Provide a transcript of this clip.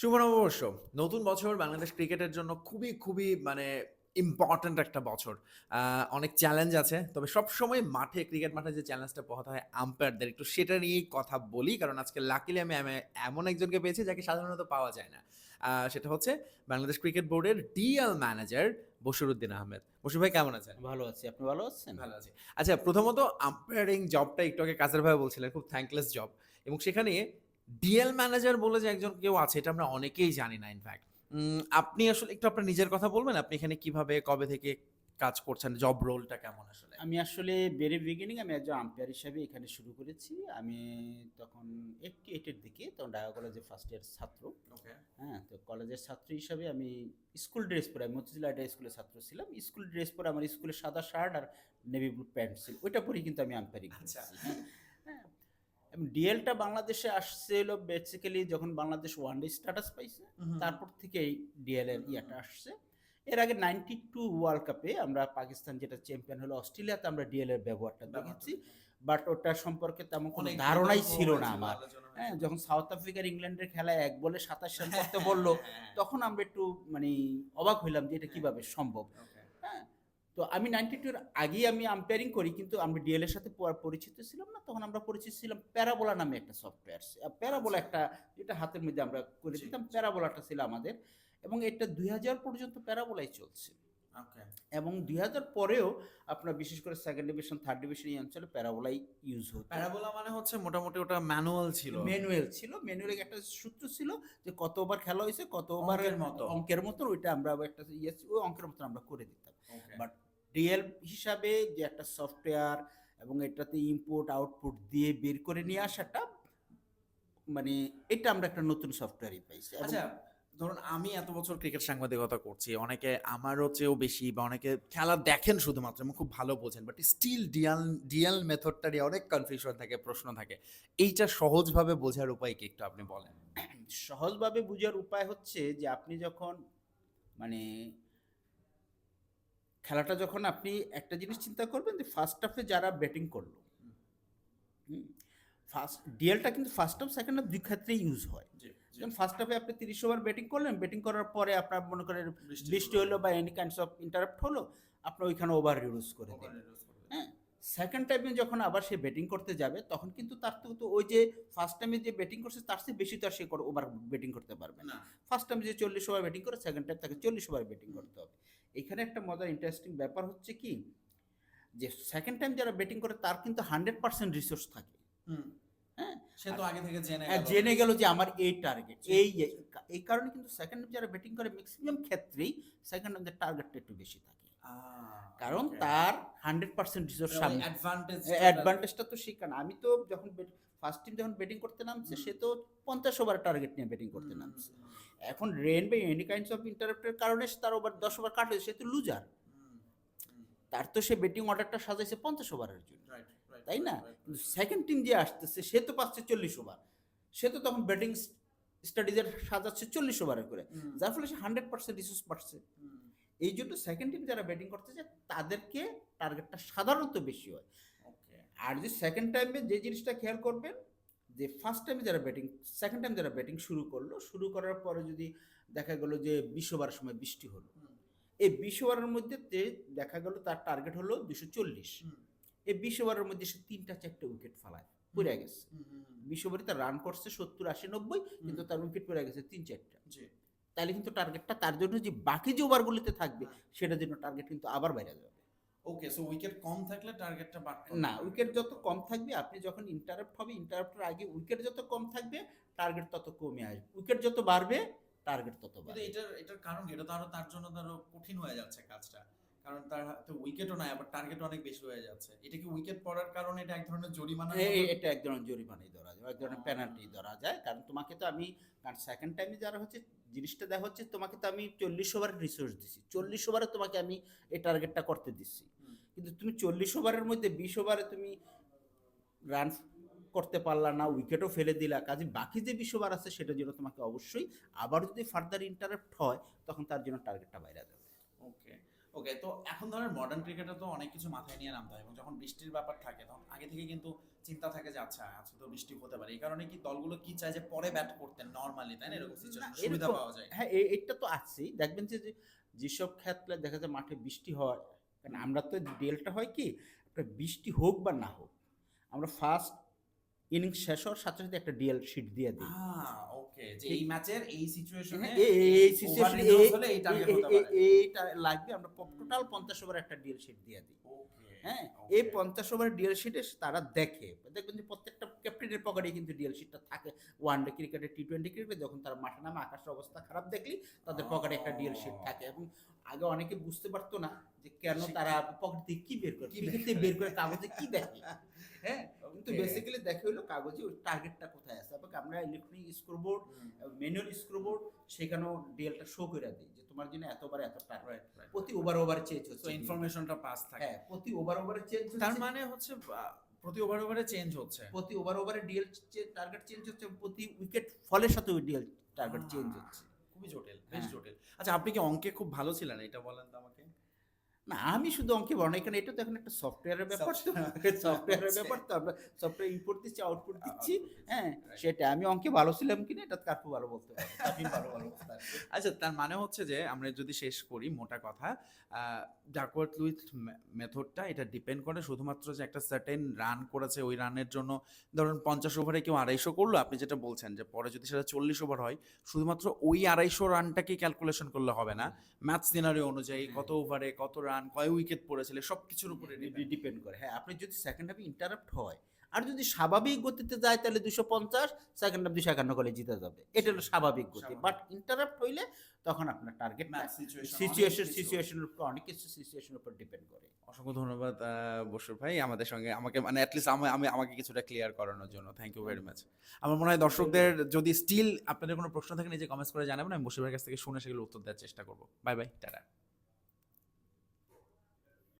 শুভ নববর্ষ। নতুন বছর বাংলাদেশ ক্রিকেটের জন্য খুবই খুবই মানে ইম্পর্ট্যান্ট একটা বছর। অনেক চ্যালেঞ্জ আছে। তবে সবসময় মাঠে ক্রিকেট মাঠে যে চ্যালেঞ্জটা পোহাতে হয় আম্পায়ারদের একটু সেটা নিয়েই কথা বলি। কারণ আজকে লাকিলি আমি এমন একজনকে পেয়েছি যাকে সাধারণত পাওয়া যায় না। সেটা হচ্ছে বাংলাদেশ ক্রিকেট বোর্ডের ডিএল ম্যানেজার বশিরুদ্দিন আহমেদ। বশির ভাই কেমন আছেন? ভালো আছি। আপনি ভালো আছেন? ভালো আছি। আচ্ছা প্রথমত আম্পায়ারিং জবটা একটু আগে কাজের ভাবে বলছিলেন খুব থ্যাঙ্কলেস জব এবং সেখানে ডিএল ম্যানেজার বলে যে একজন কেউ আছে এটা আমরা অনেকেই জানি না ইনফ্যাক্ট আপনি আসলে একটু আপনার নিজের কথা বলবেন? আপনি এখানে কীভাবে কবে থেকে কাজ করছেন? জব রোলটা কেমন আসলে? আমি আসলে ভেরি বিগিনিং আমি একজন আম্পায়ার হিসাবে এখানে শুরু করেছি। আমি তখন এইটটি এইটের দিকে তখন ঢাকা কলেজের ফার্স্ট ইয়ার ছাত্র। হ্যাঁ তো কলেজের ছাত্র হিসাবে আমি স্কুল ড্রেস পরে আমি মতিঝিল আইডা স্কুলের ছাত্র ছিলাম। স্কুল ড্রেস পরে আমার স্কুলের সাদা শার্ট আর নেভি ব্লু প্যান্ট ছিল। ওইটা পরেই কিন্তু আমি আম্পায়ারিং আচ্ছা। হ্যাঁ এবং ডিএলটা বাংলাদেশে আসছে হলো বেসিক্যালি যখন বাংলাদেশ ওয়ান ডে স্ট্যাটাস পাইছে তারপর থেকে ডিএল এর ইয়েটা আসছে। এর আগে নাইনটি টু ওয়ার্ল্ড কাপে আমরা পাকিস্তান যেটা চ্যাম্পিয়ন হলো অস্ট্রেলিয়াতে আমরা ডিএল এর ব্যবহারটা দেখেছি। বাট ওটা সম্পর্কে তেমন কোনো ধারণাই ছিল না আমার। হ্যাঁ যখন সাউথ আফ্রিকার ইংল্যান্ডের খেলায় এক বলে সাতাশ রান করতে বলল হ্যাঁ, তখন আমরা একটু মানে অবাক হইলাম যে এটা কীভাবে সম্ভব. হ্যাঁ তো আমি নাইনটি টুর আগেই আমি আম্পায়ারিং করি কিন্তু আমি ডিএল এর সাথে পরিচিত ছিলাম না তখন আমরা পরিচিত ছিলাম প্যারাবোলা নামে একটা সফটওয়্যার প্যারাবোলা একটা যেটা হাতের মধ্যে আমরা করে দিতাম প্যারাবোলাটা ছিল আমাদের। এবং এটা দুই হাজার পর্যন্ত প্যারাবোলাই চলছে. এবং দুই হাজার পরেও আপনার বিশেষ করে সেকেন্ড ডিভিশন থার্ড ডিভিশন এই অঞ্চলে প্যারাবোলাই ইউজ হতো। প্যারাবোলা মানে হচ্ছে মোটামুটি ওটা ম্যানুয়াল ছিল। ম্যানুয়াল ছিল। ম্যানুয়ালে একটা সূত্র ছিল যে কত ওভার খেলা হয়েছে কত ওভারের মতো। অঙ্কের মতো ওইটা আমরা একটা ইয়ে ওই অঙ্কের মতো আমরা করে দিতাম। বাট ডিএল হিসাবে যে একটা সফটওয়্যার এবং এটাতে ইনপুট আউটপুট দিয়ে বের করে নিয়ে আসাটা মানে এটা আমরা একটা নতুন সফটওয়্যারই পাইছি। আচ্ছা ধরুন, আমি এত বছর ক্রিকেট সাংবাদিকতা করছি, অনেকে আমারও চেয়েও বেশি বা অনেকে খেলা দেখেন শুধুমাত্র, এবং খুব ভালো বোঝেন বাট স্টিল ডিয়াল ডিয়াল মেথডটা নিয়ে অনেক কনফিউশন থাকে, প্রশ্ন থাকে। এইটা সহজভাবে বোঝার উপায় কি একটু আপনি বলেন? সহজভাবে বোঝার উপায় হচ্ছে যে, আপনি যখন মানে খেলাটা যখন আপনি একটা জিনিস চিন্তা করবেন যে ফার্স্ট হাফে যারা ব্যাটিং করল ফার্স্ট ডিএলটা কিন্তু ফার্স্ট হাফ সেকেন্ড হাফ দুই ক্ষেত্রেই ইউজ হয়। যেমন ফার্স্ট হাফে আপনি তিরিশ ওভার ব্যাটিং করলেন ব্যাটিং করার পরে আপনার মনে করেন বৃষ্টি হলো। বা এনি কাইন্ডস অফ ইন্টারাপ্ট হলো আপনি ওইখানে ওভার রিডিউস করে দেন হ্যাঁ? সেকেন্ড টাইমে যখন আবার সে ব্যাটিং করতে যাবে তখন কিন্তু তার তো তো ওই যে ফার্স্ট টাইমে যে ব্যাটিং করছে তার চেয়ে বেশি তো আর সে ওভার ব্যাটিং করতে পারবে না। ফার্স্ট টাইম যে চল্লিশ ওভার ব্যাটিং করে সেকেন্ড টাইম তাকে চল্লিশ ওভার ব্যাটিং করতে হবে। এখানে একটা মজার ইন্টারেস্টিং ব্যাপার হচ্ছে কি যে সেকেন্ড টাইম যারা ব্যাটিং করে তার কিন্তু হান্ড্রেড পার্সেন্ট রিসোর্স থাকে। হ্যাঁ সে তো আগে থেকে জেনে হ্যাঁ, গেল। জেনে গেল যে আমার এই টার্গেট এই। এই কারণে কিন্তু সেকেন্ড যারা ব্যাটিং করে ম্যাক্সিমাম ক্ষেত্রেই সেকেন্ড টাইম টার্গেটটা একটু বেশি থাকে। কারণ তার হান্ড্রেড পার্সেন্ট রিসোর্স সামনে। অ্যাডভান্টেজটা তো সেই কারণ। আমি তো যখন ফার্স্ট টিম যখন ব্যাটিং করতে নামছে সে তো পঞ্চাশ ওভার টার্গেট নিয়ে ব্যাটিং করতে নামছে। এখন রেন বা এনি কাইন্ডস অফ ইন্টারাপ্টের কারণে তার ওভার দশ ওভার কাটলে সে তো লুজার তার তো সে ব্যাটিং অর্ডারটা সাজাইছে পঞ্চাশ ওভারের জন্য। তাই না. কিন্তু সেকেন্ড টিম যে আসতেছে সে তো পাচ্ছে চল্লিশ ওভার সে তো তখন ব্যাটিং স্টাডিজের সাজাচ্ছে চল্লিশ ওভারের করে। যার ফলে সে হান্ড্রেড পার্সেন্ট রিসোর্স পাচ্ছে এই জন্য সেকেন্ড টিম যারা ব্যাটিং করতে যায় তাদেরকে টার্গেটটা সাধারণত বেশি হয়। আর যে সেকেন্ড টাইমে যে জিনিসটা খেয়াল করবেন যে ফার্স্ট টাইমে যারা ব্যাটিং সেকেন্ড টাইম যারা ব্যাটিং শুরু করল শুরু করার পরে যদি দেখা গেল যে বিশ ওভারের সময় বৃষ্টি হলো এই বিশ ওভারের মধ্যে দেখা গেল তার টার্গেট হলো দুশো চল্লিশ। এই বিশ ওভারের মধ্যে সে তিনটা চারটে উইকেট ফেলায় পড়ে গেছে। বিশ ওভারে তার রান করছে সত্তর আশি নব্বই কিন্তু তার উইকেট পড়ে গেছে তিন চারটা। তাহলে কিন্তু টার্গেটটা তার জন্য যে বাকি যে ওভারগুলিতে থাকবে হ্যাঁ। সেটার জন্য টার্গেট কিন্তু আবার বাইরে যাবে। ওকে সো উইকেট কম থাকলে টার্গেটটা বাড়বে না উইকেট যত কম থাকবে আপনি যখন ইন্টারাপ্ট হবে ইন্টারাপ্টের আগে উইকেট যত কম থাকবে টার্গেট তত কমে আসবে। উইকেট যত বাড়বে টার্গেট তত বাড়বে। এটার এটার কারণ এটা তো আরও তার জন্য আরও কঠিন হয়ে যাচ্ছে কাজটা। কারণ তার হাতে উইকেটও নাই আবার টার্গেট অনেক বেশি হয়ে যাচ্ছে। এটা কি উইকেট পড়ার কারণে এটা এক ধরনের জরিমানা এটা এক ধরনের জরিমানাই ধরা যায় এক ধরনের পেনাল্টি ধরা যায়। কারণ তোমাকে তো আমি কারণ সেকেন্ড টাইমে যারা হচ্ছে জিনিসটা দেখা হচ্ছে তোমাকে তো আমি চল্লিশ ওভারের রিসোর্স দিছি। চল্লিশ ওভারে তোমাকে আমি এই টার্গেটটা করতে দিচ্ছি কিন্তু তুমি চল্লিশ ওভারের মধ্যে বিশ ওভারে তুমি রান করতে পারলা না উইকেটও ফেলে দিলা কাজে বাকি যে বিশ ওভার আছে সেটার জন্য তোমাকে অবশ্যই আবার যদি ফার্দার ইন্টারাপ্ট হয় তখন তার জন্য টার্গেটটা বাইরে যাবে। ওকে তো এখন ধরেন মডার্ন ক্রিকেটে তো অনেক কিছু মাথায় নিয়ে নামতে হয় এবং যখন বৃষ্টির ব্যাপার থাকে তখন আগে থেকে কিন্তু চিন্তা থাকে যে আচ্ছা আজকে তো বৃষ্টি হতে পারে। এই কারণে কি দলগুলো কি চায় যে পরে ব্যাট করতেন নর্মালি তাই না? এরকম সুবিধা পাওয়া যায়। হ্যাঁ এটা তো আছেই। দেখবেন যে যেসব ক্ষেত্রে দেখা যায় মাঠে বৃষ্টি হয় কারণ আমরা তো ডিএলটা হয় কি বৃষ্টি হোক বা না হোক আমরা ফার্স্ট ইনিংস শেষ হওয়ার সাথে সাথে একটা ডিএল শিট দিয়ে দিই। ওকে যে এই ম্যাচের এই সিচুয়েশনে হ্যাঁ, এই- সিচুয়েশনে পারে। এইটা লাগবে আমরা টোটাল পঞ্চাশ ওভার একটা ডিএল শিট দিয়ে দিই। ওকে হ্যাঁ এই পঞ্চাশ ওভার ডিএল শিটে তারা দেখে। দেখবেন যে প্রত্যেকটা ক্যাপ্টেনের পকেটে কিন্তু ডিএল শিটটা থাকে। ওয়ান ডে ক্রিকেটে টি টোয়েন্টি ক্রিকেটে যখন তারা মাঠে নামে আকাশের অবস্থা খারাপ দেখলি তাদের পকেটে একটা ডিএল শিট থাকে এবং আগে অনেকে বুঝতে পারতো না যে কেন তারা পকেট থেকে কি বের করে ক্রিকেট বের করে? কাগজে কি দেখে? হ্যাঁ কিন্তু বেসিক্যালি দেখে হলো কাগজে ওই টার্গেটটা কোথায় আছে। এবং আমরা ইলেকট্রনিক স্কোরবোর্ড ম্যানুয়াল স্কোরবোর্ড সেখানেও ডিএলটা শো করে দিই যে তোমার জন্য এতবার এত টার্গেট প্রতি ওভার ওভার চেঞ্জ হচ্ছে। ইনফরমেশনটা পাস থাকে। হ্যাঁ প্রতি ওভার ওভারে চেঞ্জ তার মানে হচ্ছে প্রতি ওভার ওভারে চেঞ্জ হচ্ছে। প্রতি ওভার ওভারে ডিএল টার্গেট চেঞ্জ হচ্ছে প্রতি উইকেট ফলের সাথে ডিএল টার্গেট চেঞ্জ হচ্ছে। খুবই জটিল বেশ। জটিল। আচ্ছা আপনি কি অঙ্কে খুব ভালো ছিলেন? এটা বলেন তো আমাকে। না আমি শুধু অঙ্কে বর্ণ এখানে এটা তো এখন একটা সফটওয়্যারের ব্যাপার তো। সফটওয়্যারের ব্যাপার তো আমরা সফটওয়্যার ইনপুট দিচ্ছি আউটপুট দিচ্ছি হ্যাঁ সেটা আমি অঙ্কে ভালো ছিলাম কিনা এটা কাকু ভালো বলতে পারে ভালো ভালো। আচ্ছা তার মানে হচ্ছে যে আমরা যদি শেষ করি মোটা কথা ডাকওয়ার্থ লুইথ মেথডটা এটা ডিপেন্ড করে শুধুমাত্র যে একটা সার্টেন রান করেছে ওই রানের জন্য ধরুন পঞ্চাশ ওভারে কেউ আড়াইশো করল আপনি যেটা বলছেন যে পরে যদি সেটা চল্লিশ ওভার হয় শুধুমাত্র ওই আড়াইশো রানটাকে ক্যালকুলেশন করলে হবে না। ম্যাচ সিনারি অনুযায়ী কত ওভারে কত রান কয় উইকেট পড়েছিল সব কিছুর উপরে ডিপেন্ড করে। হ্যাঁ আপনি যদি সেকেন্ড হাফে ইন্টারাপ্ট হয় আর যদি স্বাভাবিক গতিতে যায় তাহলে দুশো পঞ্চাশ সেকেন্ড হাফ দুশো একান্ন করে জিতে যাবে। এটা হলো স্বাভাবিক গতি। বাট ইন্টারাপ্ট হইলে তখন আপনার টার্গেট সিচুয়েশন কিছু। সিচুয়েশনের উপর অনেক কিছু সিচুয়েশনের উপর ডিপেন্ড করে। অসংখ্য ধন্যবাদ আহ, বসুর ভাই। আমাদের সঙ্গে আমাকে মানে অ্যাটলিস্ট আমি আমি আমাকে কিছুটা ক্লিয়ার করানোর জন্য। থ্যাংক ইউ ভেরি মাচ আমার মনে হয় দর্শকদের যদি স্টিল আপনাদের কোনো প্রশ্ন থাকে নিজে কমেন্টস করে জানাবেন আমি বসুর ভাইয়ের কাছ থেকে শুনে সেগুলো উত্তর দেওয়ার চেষ্টা করব। Bye bye tata.